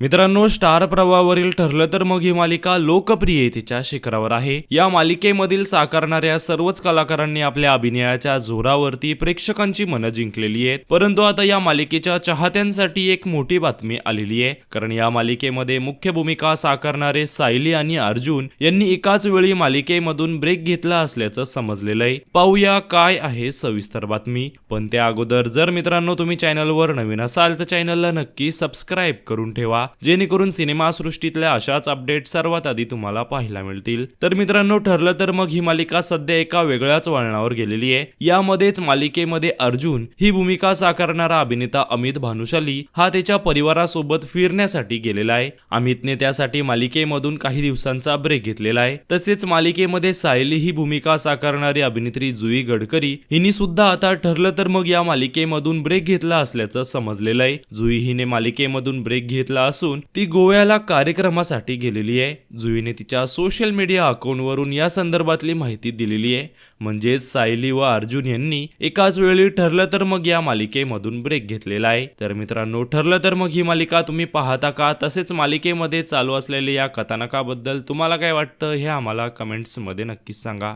मित्रांनो स्टार प्रवाहावरील ठरलं तर मग ही मालिका लोकप्रियतेच्या शिखरावर आहे. या मालिकेमधील साकारणाऱ्या सर्वच कलाकारांनी आपल्या अभिनयाच्या जोरावरती प्रेक्षकांची मनं जिंकलेली आहेत. परंतु आता या मालिकेच्या चाहत्यांसाठी एक मोठी बातमी आलेली आहे. कारण या मालिकेमध्ये मुख्य भूमिका साकारणारे सायली आणि अर्जुन यांनी एकाच वेळी मालिकेमधून ब्रेक घेतला असल्याचं समजलेलं आहे. पाहूया काय आहे सविस्तर बातमी. पण त्या अगोदर जर मित्रांनो तुम्ही चॅनलवर नवीन असाल तर चॅनलला नक्की सबस्क्राईब करून ठेवा. जेणेकरून सिनेमासृष्टीतल्या अशाच अपडेट सर्वात आधी तुम्हाला पाहायला मिळतील. तर मित्रांनो ठरलं तर मग ही मालिका सध्या एका वेगळ्याच वळणावर गेलेली आहे. यामध्येच मालिकेमध्ये अर्जुन ही भूमिका साकारणारा अभिनेता अमित भानुशाली हा त्याच्या परिवारासोबत फिरण्यासाठी गेलेला आहे. अमितने त्यासाठी मालिकेमधून काही दिवसांचा ब्रेक घेतलेला आहे. तसेच मालिकेमध्ये सायली ही भूमिका साकारणारी अभिनेत्री जुई गडकरी हिने सुद्धा आता ठरलं तर मग या मालिकेमधून ब्रेक घेतला असल्याचं समजलेलं आहे. जुई हिने मालिकेमधून ब्रेक घेतला असून ती गोव्याला कार्यक्रमासाठी गेलेली आहे. जुईने तिच्या सोशल मीडिया अकाउंटवरून या संदर्भातली माहिती दिलेली आहे. म्हणजेच सायली व अर्जुन यांनी एकाच वेळी ठरलं तर मग या मालिकेमधून ब्रेक घेतलेला आहे. तर मित्रांनो ठरलं तर मग ही मालिका तुम्ही पाहता का? तसेच मालिकेमध्ये चालू असलेल्या या कथानकाबद्दल तुम्हाला काय वाटतं हे आम्हाला कमेंट्समध्ये नक्कीच सांगा.